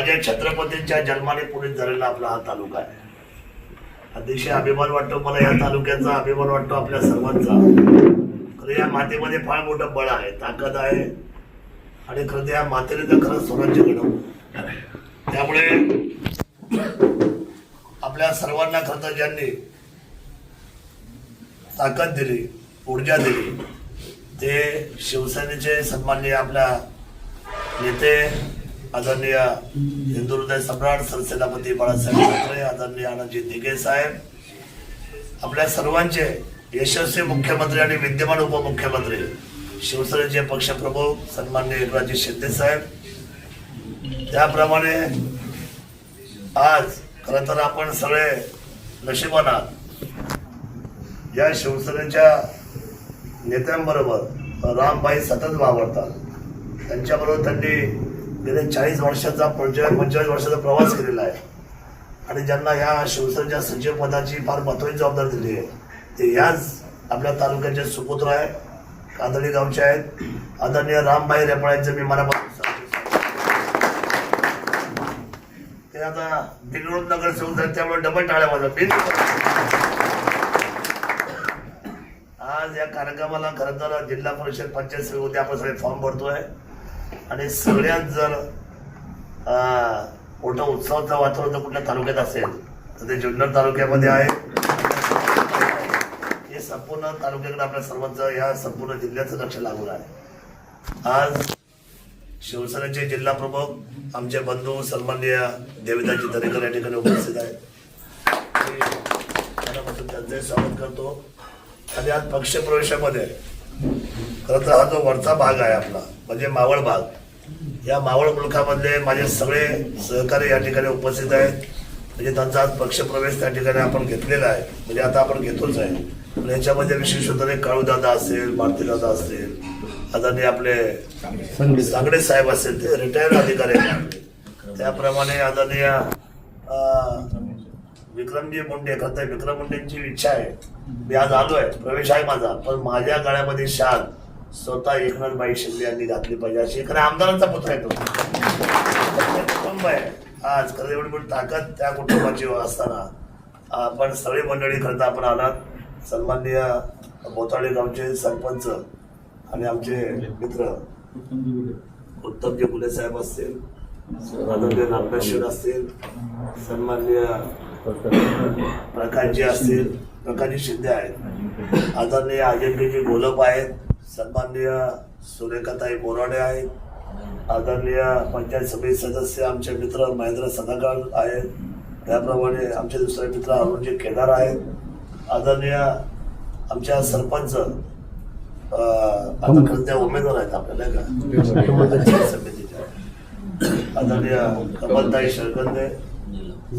राजा छत्रपतींच्या जन्माने पुढे झालेला आपला हा तालुका आहे. अतिशय अभिमान वाटतो मला या तालुक्याचा अभिमान वाटतो आपल्या सर्वांचा. खरं या मातेमध्ये फार मोठं बळ आहे ताकद आहे. आणि खरं या मातेने तर खरंच स्वराज्य घडवलं. त्यामुळे आपल्या सर्वांना खरं तर ज्यांनी ताकद दिली ऊर्जा दिली ते शिवसेनेचे सन्माननीय आपल्या नेते आदरणीय हिंदुहृदय सम्राट सरसेनापती बाळासाहेब ठाकरे आदरणीय आनंदजी दिघे साहेब आपल्या सर्वांचे यशस्वी मुख्यमंत्री आणि विद्यमान उपमुख्यमंत्री शिवसेनेचे पक्षप्रमुख सन्मान्य एकनाथजी शिंदे साहेब. त्याप्रमाणे आज खरं तर आपण सगळे नशिबान आहात या शिवसेनेच्या नेत्यांबरोबर रामबाई सतत वावरतात. त्यांच्याबरोबर त्यांनी गेले चाळीस वर्षाचा पंचेचाळीस पंचेचाळीस वर्षाचा प्रवास केलेला आहे. आणि ज्यांना या शिवसेनेच्या सचिव पदाची फार महत्वाची जबाबदारी दिली आहे. ते याच आपल्या तालुक्याचे सुपुत्र आहे कादळी गावचे आहेत. आदरणीय रामबाई रेपाळ्यांचे मी मनापासून ते आता बिघडून नगर सेवक झाले त्यामुळे डबल टाळ्या माझा आज या कार्यक्रमाला खरं तर जिल्हा परिषद पंचायत समिती उद्या आपण सगळे फॉर्म भरतोय. आणि सगळ्यात जर मोठं उत्सवाचं वातावरण जर कुठल्या तालुक्यात असेल तर ते जुन्नर तालुक्यामध्ये आहे. हे संपूर्ण तालुक्याकडे आपल्या सर्वांचं या संपूर्ण जिल्ह्याचं लक्ष लागून आहे. आज शिवसेनेचे जिल्हा प्रमुख आमचे बंधू सन्माननीय देविदाजी दरेकर या ठिकाणी उपस्थित आहेत. मी त्यांचे स्वागत करतो. आणि आज पक्षप्रवेशामध्ये खरं तर हा जो वरचा भाग आहे आपला म्हणजे मावळ भाग या मावळ मुलखामधले माझे सगळे सहकारी या ठिकाणी उपस्थित आहेत. म्हणजे त्यांचा आज पक्षप्रवेश त्या ठिकाणी आपण घेतलेला आहे. म्हणजे आता आपण घेतोच आहे. पण याच्यामध्ये विशेष होतं काळूदादा असेल मारुतीदादा असेल आदरणीय आपले सांगडे. साहेब असेल ते रिटायर्ड अधिकारी आहेत. त्याप्रमाणे आदरणीय विक्रमजी मुंडे खरं तर विक्रम मुंडेंची इच्छा आहे. मी आज आलोय. प्रवेश आहे माझा. पण माझ्या गळ्यामध्ये शाल. स्वतः एकनाथबाई शिंदे यांनी घातली पाहिजे अशी. खरं आमदारांचा पुत्र आहे तो. कुटुंब आहे आज खरं एवढी मोठी ताकद त्या कुटुंबाची असताना. आपण सगळी मंडळी करता आपण आलात. सन्माननीय बोताळे गावचे सरपंच आणि आमचे मित्र. उत्तमजी फुले साहेब असतील आदरणीय नागनाथ शेठ असतील सन्माननीय प्रकाशजी असतील प्रकाशजी शिंदे आहेत. आदरणीय अजयजी गोलप आहेत. सन्माननीय सुरेखाताई बोराडे आहेत. आदरणीय पंचायत समिती सदस्य आमचे मित्र महेंद्र सदाकाळ आहेत. त्याप्रमाणे आमचे दुसरे मित्र अरुणजी केदार आहेत. आदरणीय आमच्या सरपंच आता खरं त्या उमेदवार आहेत आपल्याला का? पंचायत समितीच्या आदरणीय कमलताई शरकंदे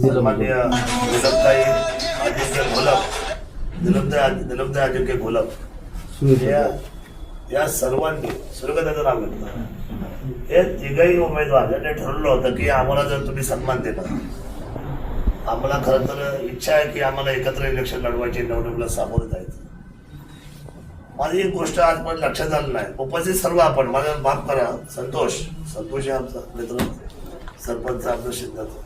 सन्माननीय निलमताई आदित्य घोलप निलमताई निलमताई अजिंक्य घोलप. या सर्वांनी सुरगताचं नाव घेतलं. हे तिघही उमेदवार यांनी ठरवलं होतं की आम्हाला जर तुम्ही सन्मान दिला आम्हाला खरं तर इच्छा आहे की आम्हाला एकत्र इलेक्शन लढवायची निवडणुकीला सामोरं जायचं. माझी एक गोष्ट आज पण लक्षात आलं नाही उपस्थित सर्व आपण माझ्या माफ करा संतोष संतोष आहे आमचा मित्र सरपंच आमचा सिद्धार्थ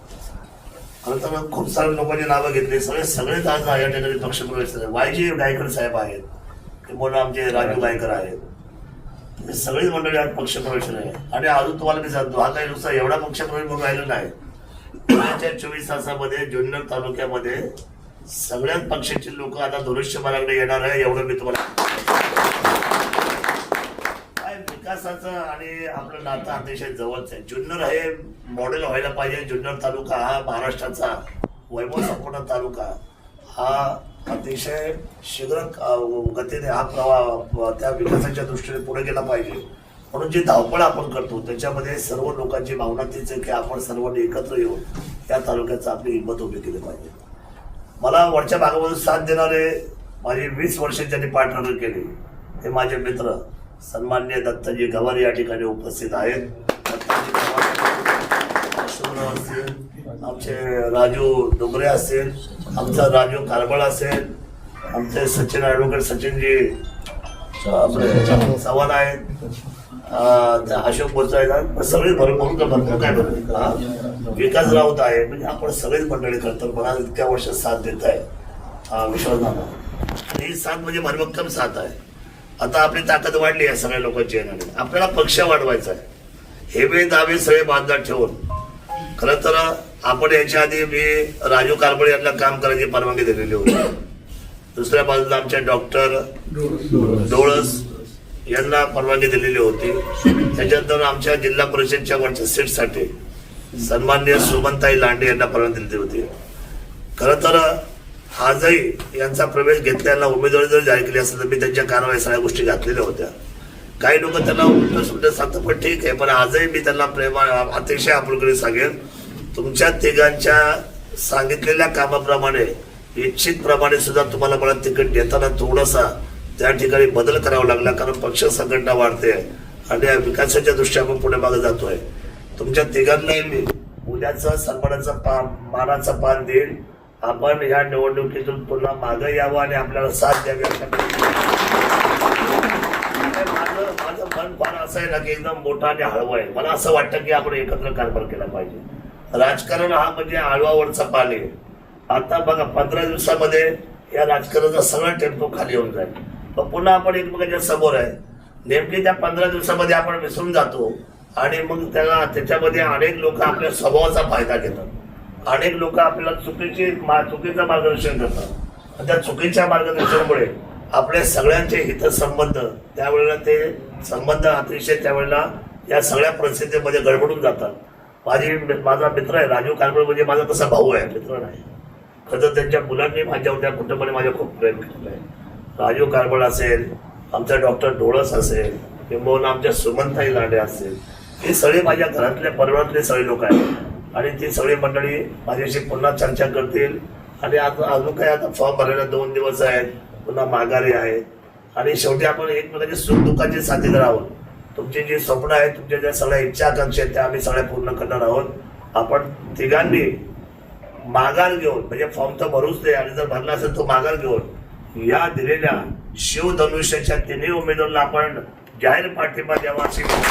खरं तर खूप सारे लोकांची नावं घेतली. सगळे सगळेच आज या ठिकाणी पक्षप्रवेश झाले वायजी गायकर साहेब आहेत. किंवा आमचे राजू गायकर आहेत. सगळीच मंडळी आज पक्षप्रवेश आहे आणि अजून तुम्हाला मी सांगतो हा काही नुसता एवढा पक्षप्रवेश म्हणून राहिला नाही. पुण्याच्या चोवीस तासामध्ये जुन्नर तालुक्यामध्ये सगळ्याच पक्षाचे लोक आता धनुष्य मार्गाकडे येणार आहे एवढं मी तुम्हाला काय विकासाचं आणि आपलं नातं अतिशय जवळच आहे. जुन्नर हे मॉडेल व्हायला पाहिजे. जुन्नर तालुका हा महाराष्ट्राचा वैभव संपूर्ण तालुका. हा अतिशय शीघ्र गतीने हा प्रवाह त्या विकासाच्या दृष्टीने पुढे गेला पाहिजे. म्हणून जी धावपळ आपण करतो त्याच्यामध्ये सर्व लोकांची भावना तीच आहे की आपण सर्वांनी एकत्र येऊन या तालुक्याचं आपली हिंमत उभी केली पाहिजे. मला वरच्या भागामधून साथ देणारे माझे वीस वर्ष ज्यांनी पार्टनर केले ते माझे मित्र सन्मान्य दत्ताजी गवार या ठिकाणी उपस्थित आहेत. दत्ताजी आमचे राजू डोंगरे असतील आमचा राजू कारबळ असेल आमचे सचिन ॲडव्होकेट सचिनजी आपले चव्हाण आहेत अशोक बोलचा आहेत. सगळेच भरपूर भरपूर काय भरपूर हा. विकास राऊत आहे. म्हणजे आपण सगळेच मंडळी करतो. मला इतक्या वर्षात साथ देत आहे हा, विश्वास आणि ही साथ म्हणजे भरभक्कम साथ आहे. आता आपली ताकद वाढली आहे सगळ्या लोकांची येणारी. आपल्याला पक्ष वाढवायचा आहे. हेवे दावे सगळे बांधा ठेवून. खरं तर आपण याच्या आधी मी राजू कारबळे यांना काम करायची परवानगी दिलेली होती. दुसऱ्या बाजूला आमच्या डॉक्टर डोळस यांना परवानगी दिलेली होती. त्याच्यानंतर आमच्या जिल्हा परिषदच्या वरच्या सीटसाठी सन्मान्य सुमनताई लांडे यांना परवानगी दिली होती. खरं तर आजही यांचा प्रवेश घेतल्याला उमेदवारी जर जाहीर केली असेल तर मी त्यांच्या कारवाई सगळ्या गोष्टी घातलेल्या होत्या. काही लोक त्यांना उलट सुलट सांगतात पण ठीक आहे पण आजही मी त्यांना प्रेमा अतिशय आपुलकडे सांगेन. तुमच्या तिघांच्या सांगितलेल्या कामाप्रमाणे इच्छित प्रमाणे सुद्धा तुम्हाला मला तिकीट देताना थोडासा त्या ठिकाणी बदल करावा लागला कारण पक्ष संघटना वाढते आणि विकासाच्या दृष्टी आपण पुढे मागे जातोय. तुमच्या तिघांनाही मी उद्याचं सन्मानाचा पा मानाचा पान देईल. आपण या निवडणुकीतून पुन्हा मागे यावं आणि आपल्याला साथ द्यावी अशा माझं माझं मन फार असं आहे ना की एकदम मोठा आणि हळवं आहे. मला असं वाटतं की आपण एकत्र कारभार केला पाहिजे. राजकारण हा म्हणजे आळवावरचा पाले आता बघा पंधरा दिवसामध्ये या राजकारणाचा सगळा टेम्पो खाली येऊन जाईल. मग पुन्हा आपण एकमेकांच्या समोर आहे. नेमकी त्या पंधरा दिवसामध्ये आपण विसरून जातो आणि मग त्याला त्याच्यामध्ये अनेक लोक आपल्या स्वभावाचा फायदा घेतात. अनेक लोक आपल्याला चुकीची मा- चुकीचं मार्गदर्शन करतात. आणि त्या चुकीच्या मार्गदर्शनामुळे आपले सगळ्यांचे हितसंबंध त्यावेळेला ते संबंध अतिशय त्यावेळेला या सगळ्या परिस्थितीमध्ये गडबडून जातात. माझी माझा मित्र आहे राजीव कारबळ म्हणजे माझा तसा भाऊ आहे मित्र नाही. खरं त्यांच्या मुलांनी माझ्यावर त्या कुटुंबाने माझ्या खूप प्रेम केलेलं आहे. राजीव कारबळ असेल आमचा डॉक्टर डोळस असेल किंबहुना आमच्या सुमनताई लांडे असेल हे सगळे माझ्या घरातल्या परिवारातले सगळे लोक आहेत. आणि ती सगळी मंडळी माझ्याशी पुन्हा चर्चा करतील. आणि आता अजून काय आता फॉर्म भरायला दोन दिवस आहेत पुन्हा माघारी आहेत. आणि शेवटी आपण एकमेकांचे सुख दुःखाचे साथीदार आहोत. तुमची जी स्वप्न आहेत तुमच्या ज्या सगळ्या इच्छा आकांक्षा आहेत त्या आम्ही सगळ्या पूर्ण करणार आहोत. आपण तिघांनी माघार घेऊन म्हणजे फॉर्म तर भरूच नाही आणि जर भरला असेल तो माघार घेऊन या दिलेल्या शिवधनुष्याच्या तिन्ही उमेदवारांना आपण जाहीर पाठिंबा द्यावा अशी करतो.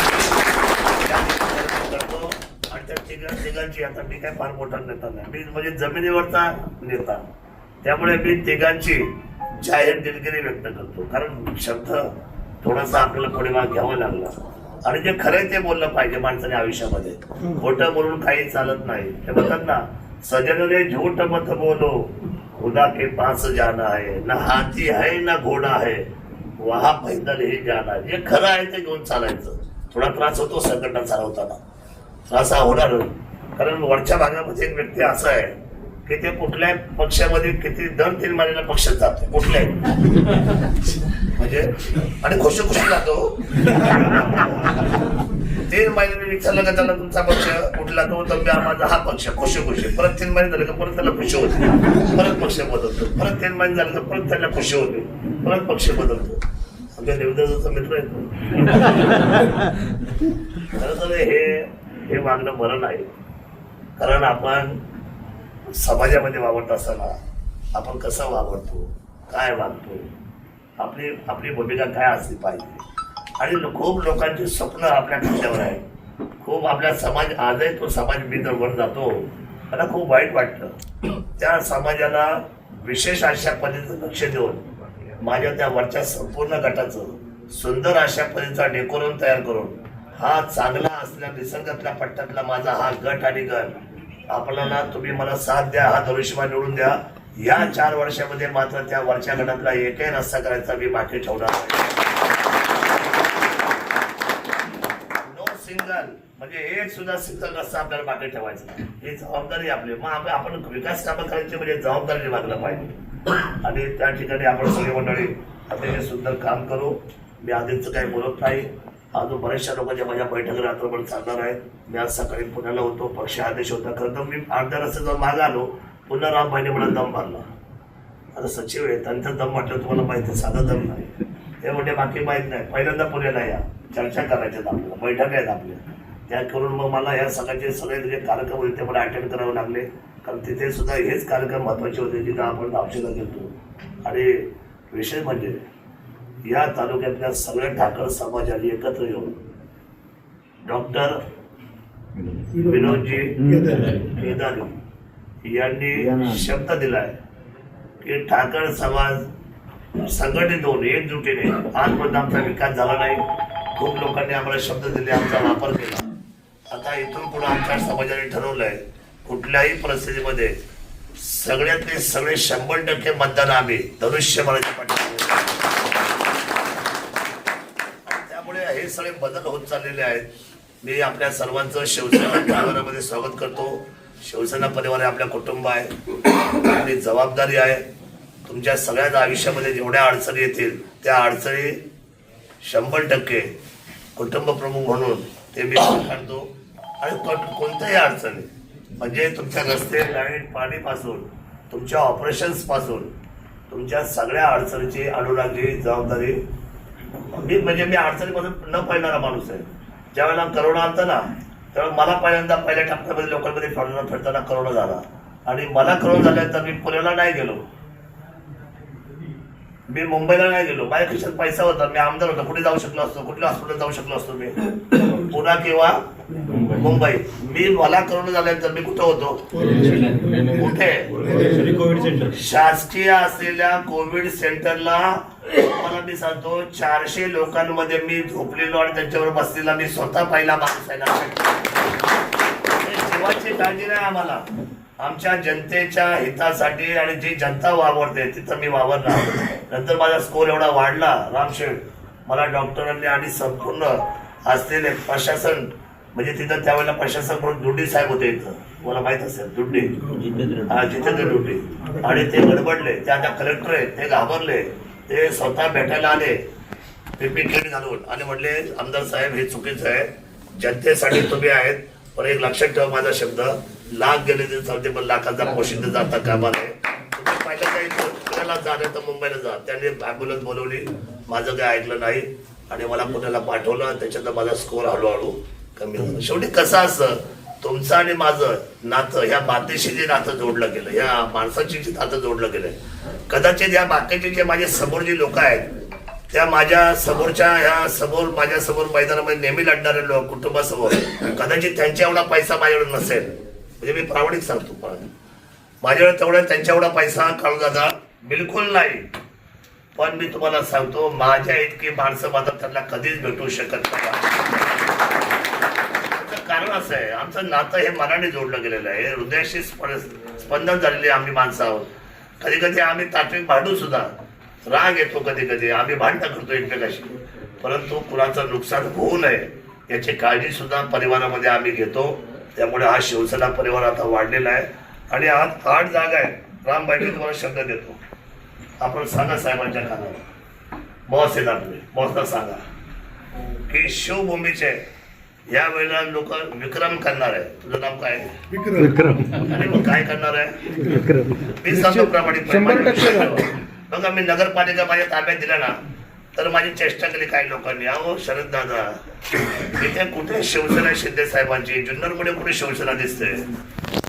आणि त्या तिघा तिघांची आता मी काय फार मोठा नेता नाही. मी म्हणजे जमिनीवरचा नेता. त्यामुळे मी तिघांची जाहीर दिलगिरी व्यक्त करतो. कारण शब्द थोडासा आपल्याला पुढे माग घ्यावा लागला. आणि जे खरंय ते बोललं पाहिजे माणसाने आयुष्यामध्ये. खोटं बोलून काही चालत नाही. ते म्हणतात ना सजन झूठ मत बोलो. खुदा के पास जाना आहे ना हाती आहे ना घोडा आहे वहा पैदल हे जाना जे खरं आहे ते घेऊन चालायचं. थोडा त्रास होतो संघटना चालवताना त्रास हा होणार कारण वरच्या भागामध्ये एक व्यक्ती असा आहे की ते कुठल्याही पक्षामध्ये किती दर तीन महिन्याला पक्षात जातो कुठल्याही. म्हणजे आणि खुशी खुशी जातो तीन महिन्याने विचारलं का त्याला तुमचा पक्ष कुठला? तो तर माझा हा पक्ष. खुशी खुशी परत तीन महिने झाले का परत त्याला खुशी होते. परत पक्ष बदलतो. परत तीन महिने झाले का परत त्याला खुशी होते. परत पक्ष बदलतो. आमच्या देवदाचा मित्र आहे खरं तर हे हे वागणं बरं नाही. कारण आपण समाजामध्ये वावरत असताना आपण कसं वावरतो काय वागतो आपली आपली भूमिका काय असली पाहिजे? आणि खूप लोकांची स्वप्न आपल्या खात्यावर आहे खूप आपला समाज आजही तो समाज मी जर वर जातो. मला खूप वाईट वाटतं. त्या समाजाला विशेष अशा पद्धतीचं लक्ष देऊन माझ्या त्या वरच्या संपूर्ण गटाचं सुंदर अशा पद्धतीचा डेकोरम तयार करून हा चांगला असल्या निसर्गातल्या पट्ट्यातला माझा हा गट आणि गट आपल्याला तुम्ही मला साथ द्या हा धनुष्यमान निवडून द्या. या चार वर्षामध्ये मात्र त्या वरच्या गटातला एकही रस्ता करायचा मी बाकी ठेवणार नो सिंगल म्हणजे एक सुद्धा सिंगल रस्ता आपल्याला बाकी ठेवायचा ही जबाबदारी आपली. मग आपण आपण विकास कामं करायची म्हणजे जबाबदारी निभागलं पाहिजे. आणि त्या ठिकाणी आपण सगळी मंडळी अतिशय सुंदर काम करू. मी आधीच काही बोलत नाही. अजून बऱ्याचशा लोकांच्या माझ्या बैठक रात्रभर चालणार आहेत मी आज सकाळी पुण्याला होतो पक्ष आदेश होता. खरं तर मी अर्ध्या रस्त्याचा जाऊन मागे आलो पुन्हा राम भाईने मला दम मारला. आता सचिव आहे त्यांचा दम म्हटलं तुम्हाला माहिती आहे, साधा दम नाही. ते म्हणजे बाकी माहीत नाही. पहिल्यांदा पुण्याला या. चर्चा करायच्यात आपल्याला. बैठक आहेत आपल्या. त्या करून मग मला या सगळ्याचे सगळे जे कार्यक्रम होते ते मला अटेंड करावे लागले. कारण तिथे सुद्धा हेच कार्यक्रम महत्त्वाचे होते जिथं आपण औषधं घेतो. आणि विषय म्हणजे या तालुक्यातल्या सगळ्या ठाकर समाजाने एकत्र येऊन डॉक्टर विनोदजी केदारी यांनी शब्द दिलाय की ठाकर समाज संघटित होऊन एकजुटीने आजपर्यंत आमचा विकास झाला नाही. खूप लोकांनी आम्हाला शब्द दिले आमचा वापर केला. आता इथून पुढे आमच्या समाजाने ठरवलंय कुठल्याही परिस्थितीमध्ये सगळ्यातले सगळे शंभर टक्के मतदान आम्ही धनुष्यबाणाच्या पाठीमागे त्यामुळे हे सगळे बदल होत चाललेले आहेत. मी आपल्या सर्वांचं शिवसेना परिवारामध्ये स्वागत करतो. शिवसेना परिवार हे आपल्या कुटुंब आहे. आपली जबाबदारी आहे. तुमच्या सगळ्याच आयुष्यामध्ये जेवढ्या अडचणी येतील त्या अडचणी शंभर टक्के कुटुंब प्रमुख म्हणून ते मी काढतो आणि कोणत्याही अडचणी म्हणजे तुमच्या रस्ते लाइट पाणीपासून तुमच्या ऑपरेशन्सपासून तुमच्या सगळ्या अडचणीची अनुरागी जबाबदारी मी म्हणजे मी अडचणीपासून न पाळणारा माणूस आहे. ज्यावेळेला करोना आलता ना त्यावेळेला मला पहिल्यांदा पहिल्या टप्प्यामध्ये लोकांमध्ये फिरताना फिरताना करोना झाला. आणि मला करोना झाल्यानंतर मी पुण्याला नाही गेलो. मी मुंबईला नाही गेलो. माझ्या खिशात पैसा होता. मी आमदार होता. कुठे जाऊ शकलो असतो? कुठल्या हॉस्पिटल जाऊ शकलो असतो मी? पुन्हा किंवा मुंबई. मी मला करोना झाल्यानंतर मी कुठं होतो? कुठे? Covid centre. शासकीय असलेल्या कोविड सेंटरला मला मी सांगतो चारशे लोकांमध्ये मी झोपलेलो आणि त्यांच्यावर बसलेला मी स्वतः पहिला माणूस आहे जीवाची काळजी नाही आम्हाला. आमच्या जनतेच्या हितासाठी आणि जी जनता वावरते तिथं मी वावरणार. नंतर माझा स्कोर एवढा वाढला. रामशेठ मला डॉक्टरांनी आणि संपूर्ण असलेले प्रशासन म्हणजे तिथं त्यावेळेला प्रशासन म्हणून दुड्डी साहेब होते इथं. मला माहीत असेल दुड्डी हा जितेंद्र ड्युटी आणि ते गडबडले. ते आता कलेक्टर आहेत ते घाबरले. ते स्वतः भेटायला आले. पिपी किट घालून. आणि म्हटले आमदार साहेब हे चुकीचं आहे. जनतेसाठी तुम्ही आहेत पण एक लक्षात ठेवा माझा शब्द. लाख गेले तरी चालते पण लाखाचा पोशिंद जाता कामा नये. तुम्ही पहिलं काही पुण्याला जा नाही तर मुंबईला जा. त्यांनी ॲम्ब्युलन्स बोलवली. माझं काही ऐकलं नाही. आणि मला पुण्याला पाठवलं. त्याच्यात माझा स्कोर हळूहळू कमी होतं. शेवटी कसं असं तुमचं आणि माझं नातं ह्या मातेशी जे नातं जोडलं गेलं ह्या माणसाची जे नातं जोडलं गेलं कदाचित या बाकीचे जे माझे समोर जे लोक आहेत त्या माझ्या समोरच्या ह्या समोर माझ्यासमोर मैदानामध्ये नेहमी लढणारे लोक कुटुंबासमोर कदाचित त्यांच्या एवढा पैसा माझ्याकडे नसेल. म्हणजे मी प्रामाणिक सांगतो पण माझ्याकडे तेवढा त्यांच्या एवढा पैसा काढून जाता बिलकुल नाही. पण मी तुम्हाला सांगतो माझ्या इतकी माणसं माझा त्यांना कधीच भेटू शकत नाही. असं आहे. आमचं नातं हे मनाने जोडलं गेलेलं आहे. हृदयाशी स्पंदन झालेले आम्ही माणसं आहोत. कधी कधी आम्ही तात्विक भांडू सुद्धा राग येतो कधी कधी आम्ही भांडणं करतो एकमेकाशी. परंतु कुणाचं नुकसान होऊ नये याची काळजी सुद्धा परिवारामध्ये आम्ही घेतो. त्यामुळे हा शिवसेना परिवार आता वाढलेला आहे. आणि आज आठ जागा आहे. रामबाईंनी तुम्हाला शब्द देतो. आपण सांगा साहेबांच्या कानावर. बॉस येणार तुम्ही. बॉसला सांगा. की शिवभूमीचे या वेळेला लोक विक्रम करणार आहे तुझं नाव काय? विक्रम. आणि मग काय करणार आहे? विक्रम. मी सांगतो प्रामाणिक बघा मी नगरपालिका माझ्या ताब्यात दिला ना तर माझी चेष्टा केली काही लोकांनी. अहो शरद दादा इथे कुठे शिवसेना शिंदे साहेबांची? जुन्नरमध्ये कुठे शिवसेना दिसते?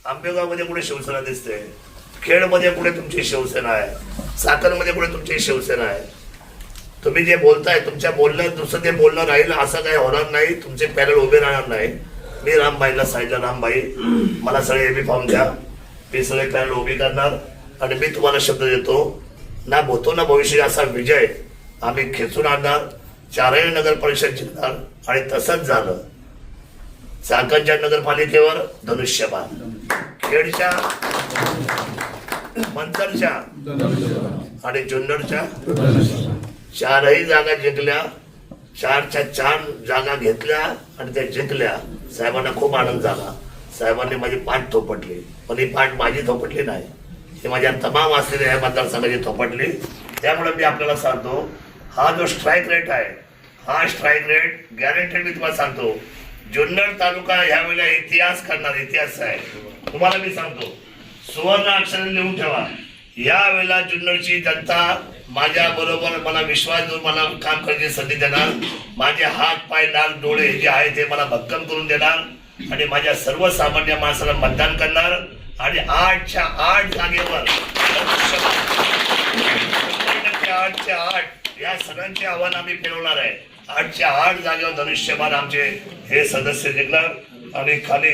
आंबेगावमध्ये कुठे शिवसेना दिसते? खेडमध्ये कुठे तुमची शिवसेना आहे? साखरमध्ये कुठे तुमची शिवसेना आहे? तुम्ही जे बोलताय तुमच्या बोलण्यात दुसरं ते बोलणं राहील असं काही होणार नाही. तुमचे पॅनल उभे राहणार नाही. मी रामबाईला सांगितलं रामबाई मला सगळे एबी फॉर्म द्या. मी सगळे पॅनल उभी करणार आणि मी तुम्हाला शब्द देतो. ना भोतो ना भविष्य असा विजय आम्ही खेचून आणणार चारही नगर परिषद जिंकणार आणि तसंच झालं. चाकणच्या नगरपालिकेवर धनुष्यबाण. खेडच्या मंतरच्या आणि जुन्नरच्या चारही जागा जिंकल्या चारच्या चार जागा घेतल्या आणि त्या जिंकल्या. साहेबांना खूप आनंद झाला. साहेबांनी माझी पाठ थोपटली. पण ही पाठ माझी थोपटली नाही. ही माझ्या तमाम असलेल्या या मतदारसंघाची थोपटली. त्यामुळे मी आपल्याला सांगतो हा जो स्ट्राईक रेट आहे हा स्ट्राईक रेट गॅरंटेड मी तुम्हाला सांगतो. जुन्नर तालुका ह्यावेळेला इतिहास करणार इतिहास आहे. तुम्हाला मी सांगतो सुवर्ण अक्षर लिहून ठेवा. या वेळेला जुन्नरची जनता माझ्या बरोबर मला विश्वास देऊन मला काम करण्याची संधी देणार. माझे हात पाय नाक डोळे जे आहे ते मला भक्कम करून देणार. आणि माझ्या सर्वसामान्य माणसाला मतदान करणार. आणि आठच्या आठ जागेवर टक्के आठच्या आठ या सगळ्यांचे आव्हान आम्ही फिरवणार आहे. आठच्या आठ जागेवर धनुष्यबाण आमचे हे सदस्य जिंकणार. आणि खाली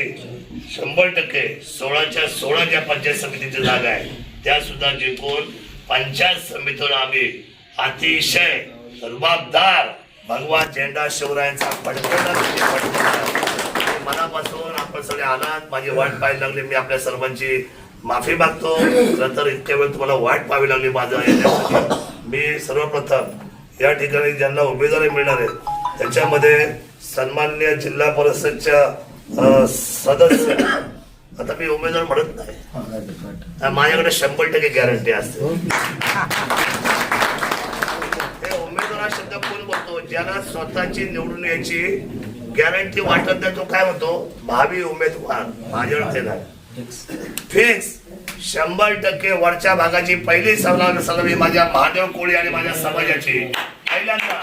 शंभर टक्के सोळाच्या सोळा ज्या पंचायत समितीच्या जागा आहे. त्या सुद्धा जिंकून पंचायत समितीतून आम्ही अतिशय रुबाबदार भगवान झेंडा शिवरायांचा फडकवणार मनापासून आपण सगळे आलात माझी वाट पाहायला लागली. मी आपल्या सर्वांची माफी मागतो. खरं तर इतक्या वेळ तुम्हाला वाट पाहावी लागली माझं याच्यासाठी. मी सर्वप्रथम या ठिकाणी ज्यांना उमेदवारी मिळणार आहेत त्याच्यामध्ये सन्मान्य जिल्हा परिषदच्या सदस्य. आता मी उमेदवार म्हणत नाही. माझ्याकडे शंभर टक्के गॅरंटी असते. हे. उमेदवार हा शब्द कोण बोलतो? ज्याला स्वतःची निवडून यायची गॅरंटी वाटत नाही तो काय म्हणतो? भावी उमेदवार. ते फिक्स शंभर टक्के वरच्या भागाची पहिली सलाम सलामी माझ्या महादेव कोळी आणि माझ्या समाजाची. पहिल्यांदा.